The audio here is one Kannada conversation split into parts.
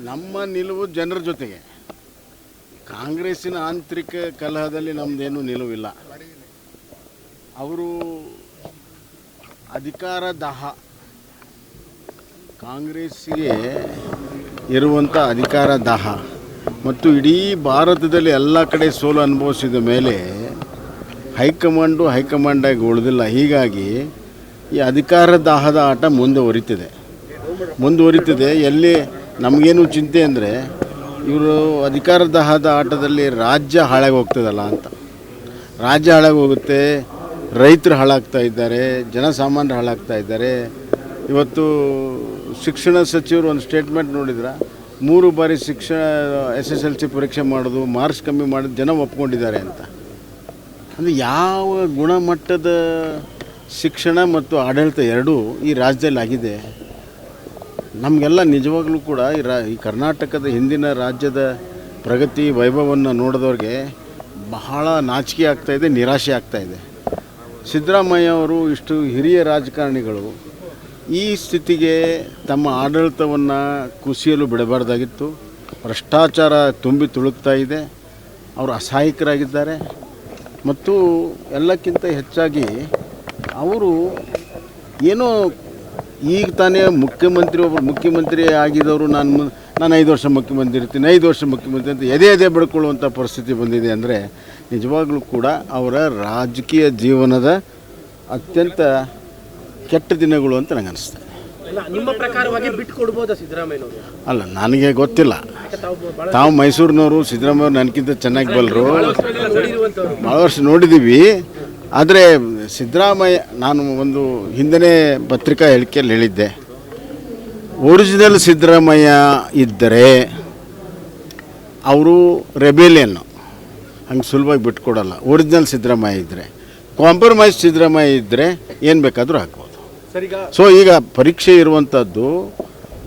ನಮ್ಮ ನಿಲುವು ಜನರ ಜೊತೆಗೆ. ಕಾಂಗ್ರೆಸ್ಸಿನ ಆಂತರಿಕ ಕಲಹದಲ್ಲಿ ನಮ್ಮದೇನು ನಿಲುವಿಲ್ಲ. ಅವರು ಅಧಿಕಾರ ದಾಹ. ಕಾಂಗ್ರೆಸ್ಸಿಗೆ ಇರುವಂಥ ಅಧಿಕಾರ ದಾಹ. ಮತ್ತು ಇಡೀ ಭಾರತದಲ್ಲಿ ಎಲ್ಲ ಕಡೆ ಸೋಲು ಅನುಭವಿಸಿದ ಮೇಲೆ ಹೈಕಮಾಂಡು ಹೈಕಮಾಂಡಾಗಿ ಉಳಿದಿಲ್ಲ. ಹೀಗಾಗಿ ಈ ಅಧಿಕಾರ ದಾಹದ ಆಟ ಮುಂದುವರಿತಿದೆ ಮುಂದುವರಿತಿದೆ ಎಲ್ಲಿ ನಮಗೇನು ಚಿಂತೆ ಅಂದರೆ ಇವರು ಅಧಿಕಾರ ದಹದ ಆಟದಲ್ಲಿ ರಾಜ್ಯ ಹಾಳಾಗಿ ಹೋಗ್ತದಲ್ಲ ಅಂತ. ರಾಜ್ಯ ಹಾಳಾಗಿ ಹೋಗುತ್ತೆ, ರೈತರು ಹಾಳಾಗ್ತಾ ಇದ್ದಾರೆ, ಜನಸಾಮಾನ್ಯರು ಹಾಳಾಗ್ತಾ ಇದ್ದಾರೆ. ಇವತ್ತು ಶಿಕ್ಷಣ ಸಚಿವರು ಒಂದು ಸ್ಟೇಟ್ಮೆಂಟ್ ನೋಡಿದ್ರ? ಮೂರು ಬಾರಿ ಶಿಕ್ಷಣ ಎಸ್ ಎಸ್ ಎಲ್ ಸಿ ಪರೀಕ್ಷೆ ಮಾಡೋದು ಮಾರ್ಕ್ಸ್ ಕಮ್ಮಿ ಮಾಡಿದ, ಜನ ಒಪ್ಕೊಂಡಿದ್ದಾರೆ ಅಂತ. ಅಂದರೆ ಯಾವ ಗುಣಮಟ್ಟದ ಶಿಕ್ಷಣ ಮತ್ತು ಆಡಳಿತ ಎರಡೂ ಈ ರಾಜ್ಯದಲ್ಲಿ ಆಗಿದೆ ನಮಗೆಲ್ಲ ನಿಜವಾಗ್ಲೂ ಕೂಡ ಈ ರಾ, ಈ ಕರ್ನಾಟಕದ ಹಿಂದಿನ ರಾಜ್ಯದ ಪ್ರಗತಿ ವೈಭವವನ್ನು ನೋಡಿದವ್ರಿಗೆ ಬಹಳ ನಾಚಿಕೆ ಆಗ್ತಾಯಿದೆ ನಿರಾಶೆ ಆಗ್ತಾಯಿದೆ ಸಿದ್ದರಾಮಯ್ಯ ಅವರು ಇಷ್ಟು ಹಿರಿಯ ರಾಜಕಾರಣಿಗಳು ಈ ಸ್ಥಿತಿಗೆ ತಮ್ಮ ಆಡಳಿತವನ್ನು ಕುಸಿಯಲು ಬಿಡಬಾರ್ದಾಗಿತ್ತು. ಭ್ರಷ್ಟಾಚಾರ ತುಂಬಿ ತುಳುಕ್ತಾ ಇದೆ. ಅವರು ಅಸಹಾಯಕರಾಗಿದ್ದಾರೆ. ಮತ್ತು ಎಲ್ಲಕ್ಕಿಂತ ಹೆಚ್ಚಾಗಿ ಅವರು ಏನೋ ಈಗ ತಾನೇ ಮುಖ್ಯಮಂತ್ರಿ ಒಬ್ಬರು ಮುಖ್ಯಮಂತ್ರಿ ಆಗಿದ್ದವರು ನಾನು ನಾನು ಐದು ವರ್ಷ ಮುಖ್ಯಮಂತ್ರಿ ಇರ್ತೀನಿ ಐದು ವರ್ಷ ಮುಖ್ಯಮಂತ್ರಿ ಅಂತ ಎದೆ ಎದೆ ಬಡ್ಕೊಳ್ಳುವಂಥ ಪರಿಸ್ಥಿತಿ ಬಂದಿದೆ ಅಂದರೆ ನಿಜವಾಗ್ಲೂ ಕೂಡ ಅವರ ರಾಜಕೀಯ ಜೀವನದ ಅತ್ಯಂತ ಕೆಟ್ಟ ದಿನಗಳು ಅಂತ ನನಗೆ ಅನಿಸ್ತದೆ ಅಲ್ಲ ನಿಮ್ಮ ಪ್ರಕಾರವಾಗಿ ಬಿಟ್ಟು ಕೊಡ್ಬೋದಾ ಸಿದ್ದರಾಮಯ್ಯ ಅಲ್ಲ ನನಗೆ ಗೊತ್ತಿಲ್ಲ. ತಾವು ಮೈಸೂರಿನವರು ಸಿದ್ದರಾಮಯ್ಯ ನನಗಿಂತ ಚೆನ್ನಾಗಿ ಬಲ್ಲರು ಭಾಳ ವರ್ಷ ನೋಡಿದ್ದೀವಿ ಆದರೆ ಸಿದ್ದರಾಮಯ್ಯ ನಾನು ಒಂದು ಹಿಂದನೇ ಪತ್ರಿಕಾ ಹೇಳಿಕೆಯಲ್ಲಿ ಹೇಳಿದ್ದೆ. ಒರಿಜಿನಲ್ ಸಿದ್ದರಾಮಯ್ಯ ಇದ್ದರೆ ಅವರು ರೆಬೇಲಿಯನ್ನು ಹಂಗೆ ಸುಲಭವಾಗಿ ಬಿಟ್ಕೊಡಲ್ಲ. ಒರಿಜಿನಲ್ ಸಿದ್ದರಾಮಯ್ಯ ಇದ್ದರೆ ಕಾಂಪ್ರಮೈಸ್ ಸಿದ್ದರಾಮಯ್ಯ ಇದ್ದರೆ ಏನು ಬೇಕಾದರೂ ಹಾಕ್ಬೋದು. ಸೊ ಈಗ ಪರೀಕ್ಷೆ ಇರುವಂಥದ್ದು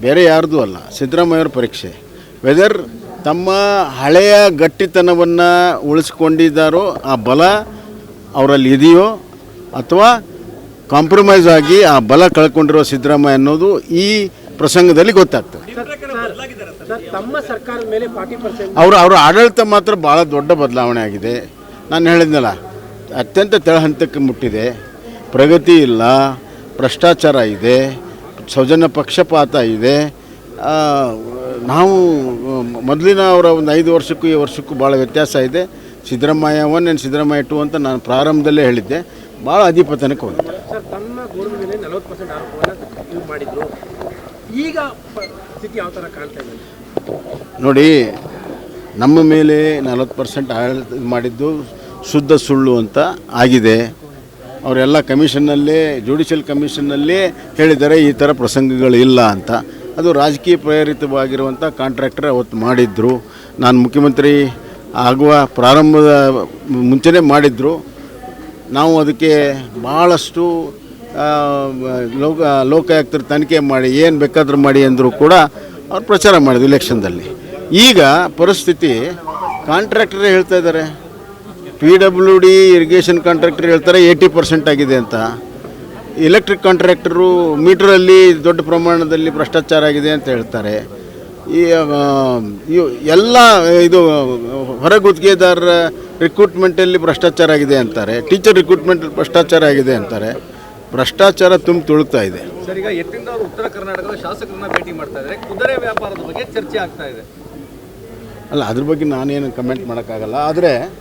ಬೇರೆ ಯಾರ್ದು ಅಲ್ಲ ಸಿದ್ದರಾಮಯ್ಯವ್ರ ಪರೀಕ್ಷೆ. ವೆದರ್ ತಮ್ಮ ಹಳೆಯ ಗಟ್ಟಿತನವನ್ನು ಉಳಿಸ್ಕೊಂಡಿದ್ದಾರೋ ಆ ಬಲ ಅವರಲ್ಲಿ ಇದೆಯೋ ಅಥವಾ ಕಾಂಪ್ರಮೈಸ್ ಆಗಿ ಆ ಬಲ ಕಳ್ಕೊಂಡಿರೋ ಸಿದ್ದರಾಮಯ್ಯ ಅನ್ನೋದು ಈ ಪ್ರಸಂಗದಲ್ಲಿ ಗೊತ್ತಾಗ್ತದೆ. ಅವರು ಅವರ ಆಡಳಿತ ಮಾತ್ರ ಭಾಳ ದೊಡ್ಡ ಬದಲಾವಣೆ ಆಗಿದೆ. ನಾನು ಹೇಳಿದ್ನಲ್ಲ ಅತ್ಯಂತ ತೆಳಹಂತಕ್ಕೆ ಮುಟ್ಟಿದೆ. ಪ್ರಗತಿ ಇಲ್ಲ ಭ್ರಷ್ಟಾಚಾರ ಇದೆ ಸೌಜನ್ಯ ಪಕ್ಷಪಾತ ಇದೆ. ನಾವು ಮೊದಲಿನ ಅವರ ಒಂದು ಐದು ವರ್ಷಕ್ಕೂ ಈ ವರ್ಷಕ್ಕೂ ಭಾಳ ವ್ಯತ್ಯಾಸ ಇದೆ. Siddaramaiah one and Siddaramaiah two ಅಂತ ನಾನು ಪ್ರಾರಂಭದಲ್ಲೇ ಹೇಳಿದ್ದೆ. ಭಾಳ ಅಧಿಪತನಕ್ಕೆ ಹೋಗಿದೆ ಮಾಡಿದ್ರು. ಈಗ ನೋಡಿ ನಮ್ಮ ಮೇಲೆ ನಲವತ್ತು ಪರ್ಸೆಂಟ್ ಆಡಳಿತ ಮಾಡಿದ್ದು ಶುದ್ಧ ಸುಳ್ಳು ಅಂತ ಆಗಿದೆ. ಅವರೆಲ್ಲ ಕಮಿಷನ್ನಲ್ಲೇ ಜುಡಿಷಿಯಲ್ ಕಮಿಷನ್ನಲ್ಲೇ ಹೇಳಿದ್ದಾರೆ ಈ ಥರ ಪ್ರಸಂಗಗಳು ಇಲ್ಲ ಅಂತ. ಅದು ರಾಜಕೀಯ ಪ್ರೇರಿತವಾಗಿರುವಂಥ ಕಾಂಟ್ರಾಕ್ಟರ್ ಅವತ್ತು ಮಾಡಿದ್ರು. ನಾನು ಮುಖ್ಯಮಂತ್ರಿ ಆಗುವ ಪ್ರಾರಂಭದ ಮುಂಚೆನೇ ಮಾಡಿದ್ರು. ನಾವು ಅದಕ್ಕೆ ಭಾಳಷ್ಟು ಲೋಕ, ಲೋಕಾಯುಕ್ತರು ತನಿಖೆ ಮಾಡಿ, ಏನು ಬೇಕಾದರೂ ಮಾಡಿ ಅಂದರೂ ಕೂಡ ಅವ್ರು ಪ್ರಚಾರ ಮಾಡಿದ್ರು ಇಲೆಕ್ಷನ್ದಲ್ಲಿ ಈಗ ಪರಿಸ್ಥಿತಿ ಕಾಂಟ್ರಾಕ್ಟರೇ ಹೇಳ್ತಾ ಇದ್ದಾರೆ. P W D irrigation contractor ಹೇಳ್ತಾರೆ ಏಯ್ಟಿ ಪರ್ಸೆಂಟ್ ಆಗಿದೆ ಅಂತ. ಎಲೆಕ್ಟ್ರಿಕ್ ಕಾಂಟ್ರಾಕ್ಟರು ಮೀಟ್ರಲ್ಲಿ ದೊಡ್ಡ ಪ್ರಮಾಣದಲ್ಲಿ ಭ್ರಷ್ಟಾಚಾರ ಆಗಿದೆ ಅಂತ ಹೇಳ್ತಾರೆ. ಈ ಎಲ್ಲ ಇದು ಹೊರ ಗುತ್ತಿಗೆದಾರರ ರಿಕ್ರೂಟ್ಮೆಂಟಲ್ಲಿ ಭ್ರಷ್ಟಾಚಾರ ಆಗಿದೆ ಅಂತಾರೆ. ಟೀಚರ್ ರಿಕ್ರೂಟ್ಮೆಂಟ್ ಭ್ರಷ್ಟಾಚಾರ ಆಗಿದೆ ಅಂತಾರೆ. ಭ್ರಷ್ಟಾಚಾರ ತುಂಬ ತುಳುಕ್ತಾ ಇದೆ. ಸರ್ ಈಗ ಎತ್ತಿಂದ ಅವರು ಉತ್ತರ ಕರ್ನಾಟಕದ ಶಾಸಕರನ್ನ ಭೇಟಿ ಮಾಡ್ತಾ ಇದ್ದಾರೆ. ಕುದುರೆ ವ್ಯಾಪಾರದ ಬಗ್ಗೆ ಚರ್ಚೆ ಆಗ್ತಾ ಇದೆ. ಅಲ್ಲ ಅದ್ರ ಬಗ್ಗೆ ನಾನೇನು ಕಮೆಂಟ್ ಮಾಡೋಕ್ಕಾಗಲ್ಲ. ಆದರೆ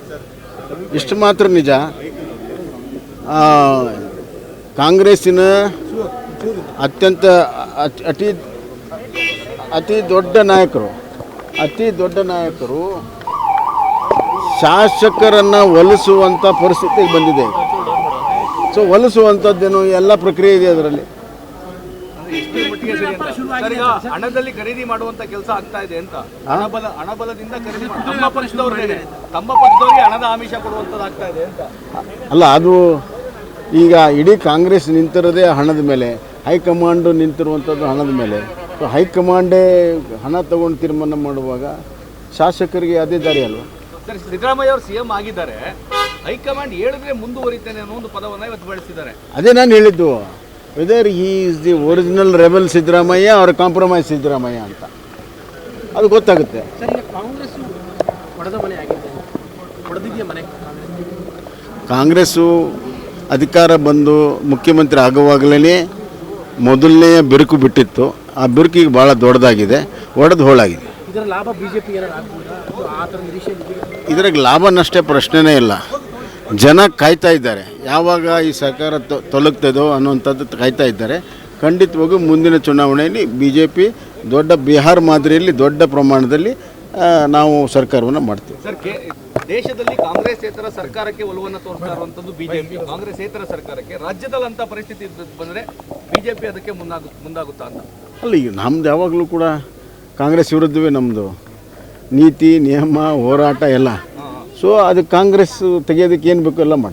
ಇಷ್ಟು ಮಾತ್ರ ನಿಜ. ಕಾಂಗ್ರೆಸ್ಸಿನ ಅತ್ಯಂತ ಅತ್- ಅತಿ ದೊಡ್ಡ ನಾಯಕರು ಅತಿ ದೊಡ್ಡ ನಾಯಕರು ಶಾಸಕರನ್ನು ಒಲಿಸುವಂಥ ಪರಿಸ್ಥಿತಿಗೆ ಬಂದಿದೆ. ಸೊ ಒಲಿಸುವಂಥದ್ದೇನು ಎಲ್ಲ ಪ್ರಕ್ರಿಯೆ ಇದೆ ಅದರಲ್ಲಿ. ಹಣದಲ್ಲಿ ಖರೀದಿ ಮಾಡುವಂತ ಕೆಲಸ ಆಗ್ತಾ ಇದೆ ಅಂತ. ಹಣಬಲ ಹಣಬಲದಿಂದ ಖರೀದಿ ತಮ್ಮ ಪಕ್ಷದವ್ರಿಗೆ ತಮ್ಮ ಪಕ್ಷದವ್ರಿಗೆ ಹಣದ ಆಮಿಷ ಕೊಡುವಂತದ್ದು ಆಗ್ತಾ ಇದೆ ಅಂತ. ಅಲ್ಲ ಅದು ಈಗ ಇಡೀ ಕಾಂಗ್ರೆಸ್ ನಿಂತಿರೋದೇ ಹಣದ ಮೇಲೆ ಹೈಕಮಾಂಡ್ ನಿಂತಿರುವಂಥದ್ದು ಹಣದ ಮೇಲೆ. ಹೈಕಮಾಂಡೇ ಹಣ ತಗೊಂಡು ತೀರ್ಮಾನ ಮಾಡುವಾಗ ಶಾಸಕರಿಗೆ ಅದೇ ದಾರಿ ಅಲ್ವಾ? ಸರ್ ಸಿದ್ದರಾಮಯ್ಯ ಅವರು ಸಿಎಂ ಆಗಿದ್ದಾರೆ. ಹೈಕಮಾಂಡ್ ಹೇಳಿದ್ರೆ ಮುಂದುವರಿತೇನೆ ಅನ್ನೋ ಒಂದು ಪದವನ್ನು ಇವತ್ತು ಬಳಸಿದ್ದಾರೆ. ಅದೇ ನಾನು ಹೇಳಿದ್ದು. Whether he is the original rebel Siddaramaiah ಅವ್ರ ಕಾಂಪ್ರಮೈಸ್ ಸಿದ್ದರಾಮಯ್ಯ ಅಂತ. ಅದು ಗೊತ್ತಾಗುತ್ತೆ. ಸರ್ ಕಾಂಗ್ರೆಸ್ ಹೊಡೆದ ಮನೆ ಆಗಿದೆ. ಹೊಡೆದಿದೆಯಾ ಮನೆ? ಕಾಂಗ್ರೆಸ್ ಕಾಂಗ್ರೆಸ್ಸು ಅಧಿಕಾರ ಬಂದು ಮುಖ್ಯಮಂತ್ರಿ ಆಗುವಾಗಲೇ ಮೊದಲನೆಯ ಬಿರುಕು ಬಿಟ್ಟಿತ್ತು. ಆ ಬಿರುಕಿಗೆ ಭಾಳ ದೊಡ್ಡದಾಗಿದೆ ಒಡೆದು ಹೋಳಾಗಿದೆ. ಇದರ ಲಾಭ? ಇದ್ರಾಗ ನಷ್ಟೇ ಪ್ರಶ್ನೆನೇ ಇಲ್ಲ. ಜನ ಕಾಯ್ತಾ ಇದ್ದಾರೆ. ಯಾವಾಗ ಈ ಸರ್ಕಾರ ತೊ- ತೊಲಗ್ತದೋ ಅನ್ನುವಂಥದ್ದು ಕಾಯ್ತಾ ಇದ್ದಾರೆ. ಖಂಡಿತವಾಗೂ ಮುಂದಿನ ಚುನಾವಣೆಯಲ್ಲಿ ಬಿ ಜೆ ಪಿ ದೊಡ್ಡ ಬಿಹಾರ್ ಮಾದರಿಯಲ್ಲಿ ದೊಡ್ಡ ಪ್ರಮಾಣದಲ್ಲಿ ನಾವು ಸರ್ಕಾರವನ್ನು ಮಾಡ್ತೀವಿ. ಸರ್ ಕಾಂಗ್ರೆಸ್ ದೇಶದಲ್ಲಿ ಕಾಂಗ್ರೆಸ್ಸೇತರ ಸರ್ಕಾರಕ್ಕೆ ಒಲವನ್ನು ತೋರಿಸ್ತಾ ಇರುವಂಥದ್ದು ಬಿಜೆಪಿ. ಕಾಂಗ್ರೆಸ್ಸೇತರ ಸರ್ಕಾರಕ್ಕೆ ರಾಜ್ಯದಲ್ಲಿ ಅಂತ ಪರಿಸ್ಥಿತಿ ಬಂದರೆ ಬಂದ್ರೆ ಬಿಜೆಪಿ ಅದಕ್ಕೆ ಮುಂದಾಗು ಮುಂದಾಗುತ್ತಾ ಅಂತ? ಅಲ್ಲ ನಮ್ದು ಯಾವಾಗಲೂ ಕೂಡ ಕಾಂಗ್ರೆಸ್ ವಿರುದ್ಧವೇ ನಮ್ಮದು ನೀತಿ, ನಿಯಮ, ಹೋರಾಟ ಎಲ್ಲ. ಸೊ ಅದು ಕಾಂಗ್ರೆಸ್ ತೆಗೆಯೋದಕ್ಕೆ ಏನು ಬೇಕು ಎಲ್ಲ ಮಾಡ್ತೀವಿ